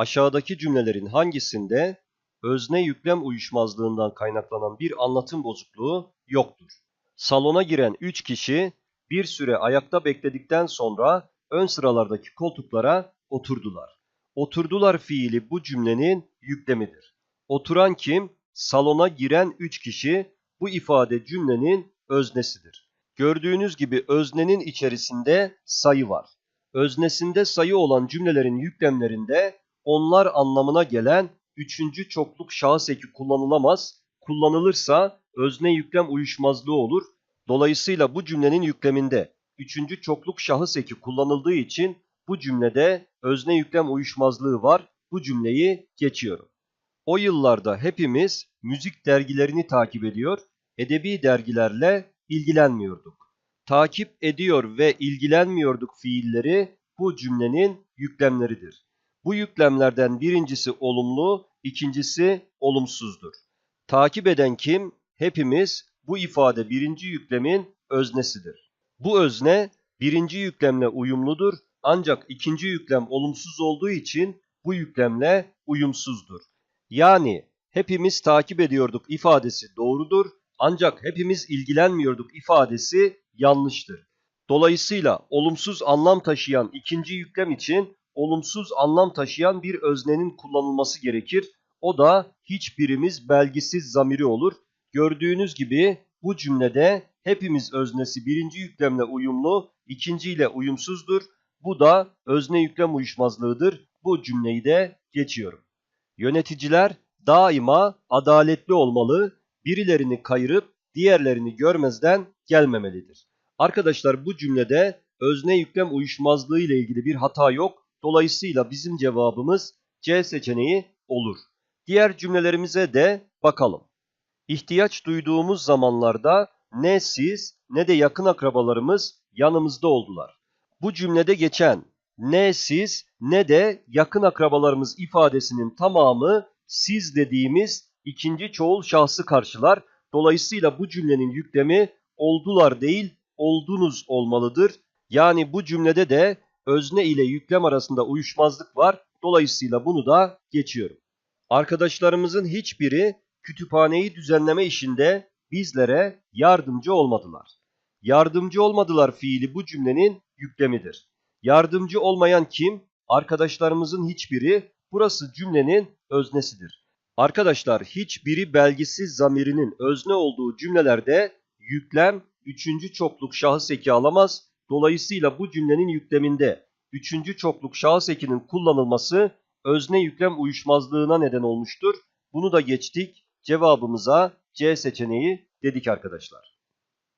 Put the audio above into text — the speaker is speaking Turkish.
Aşağıdaki cümlelerin hangisinde özne yüklem uyuşmazlığından kaynaklanan bir anlatım bozukluğu yoktur? Salona giren 3 kişi bir süre ayakta bekledikten sonra ön sıralardaki koltuklara oturdular. Oturdular fiili bu cümlenin yüklemidir. Oturan kim? Salona giren 3 kişi bu ifade cümlenin öznesidir. Gördüğünüz gibi öznenin içerisinde sayı var. Öznesinde sayı olan cümlelerin yüklemlerinde onlar anlamına gelen üçüncü çokluk şahıs eki kullanılamaz. Kullanılırsa özne yüklem uyuşmazlığı olur. Dolayısıyla bu cümlenin yükleminde üçüncü çokluk şahıs eki kullanıldığı için bu cümlede özne yüklem uyuşmazlığı var. Bu cümleyi geçiyorum. O yıllarda hepimiz müzik dergilerini takip ediyor, edebi dergilerle ilgilenmiyorduk. Takip ediyor ve ilgilenmiyorduk fiilleri bu cümlenin yüklemleridir. Bu yüklemlerden birincisi olumlu, ikincisi olumsuzdur. Takip eden kim? Hepimiz bu ifade birinci yüklemin öznesidir. Bu özne birinci yüklemle uyumludur ancak ikinci yüklem olumsuz olduğu için bu yüklemle uyumsuzdur. Yani hepimiz takip ediyorduk ifadesi doğrudur ancak hepimiz ilgilenmiyorduk ifadesi yanlıştır. Dolayısıyla olumsuz anlam taşıyan ikinci yüklem için olumsuz anlam taşıyan bir öznenin kullanılması gerekir. O da hiçbirimiz belgisiz zamiri olur. Gördüğünüz gibi bu cümlede hepimiz öznesi birinci yüklemle uyumlu, ikinciyle uyumsuzdur. Bu da özne yüklem uyuşmazlığıdır. Bu cümleyi de geçiyorum. Yöneticiler daima adaletli olmalı, birilerini kayırıp diğerlerini görmezden gelmemelidir. Arkadaşlar bu cümlede özne yüklem uyuşmazlığı ile ilgili bir hata yok. Dolayısıyla bizim cevabımız C seçeneği olur. Diğer cümlelerimize de bakalım. İhtiyaç duyduğumuz zamanlarda ne siz ne de yakın akrabalarımız yanımızda oldular. Bu cümlede geçen ne siz ne de yakın akrabalarımız ifadesinin tamamı siz dediğimiz ikinci çoğul şahsı karşılar. Dolayısıyla bu cümlenin yüklemi oldular değil oldunuz olmalıdır. Yani bu cümlede de özne ile yüklem arasında uyuşmazlık var. Dolayısıyla bunu da geçiyorum. Arkadaşlarımızın hiçbiri kütüphaneyi düzenleme işinde bizlere yardımcı olmadılar. Yardımcı olmadılar fiili bu cümlenin yüklemidir. Yardımcı olmayan kim? Arkadaşlarımızın hiçbiri. Burası cümlenin öznesidir. Arkadaşlar hiçbiri belgisiz zamirinin özne olduğu cümlelerde yüklem üçüncü çokluk şahıs eki alamaz. Dolayısıyla bu cümlenin yükleminde üçüncü çokluk şahıs ekinin kullanılması özne yüklem uyuşmazlığına neden olmuştur. Bunu da geçtik. Cevabımıza C seçeneği dedik arkadaşlar.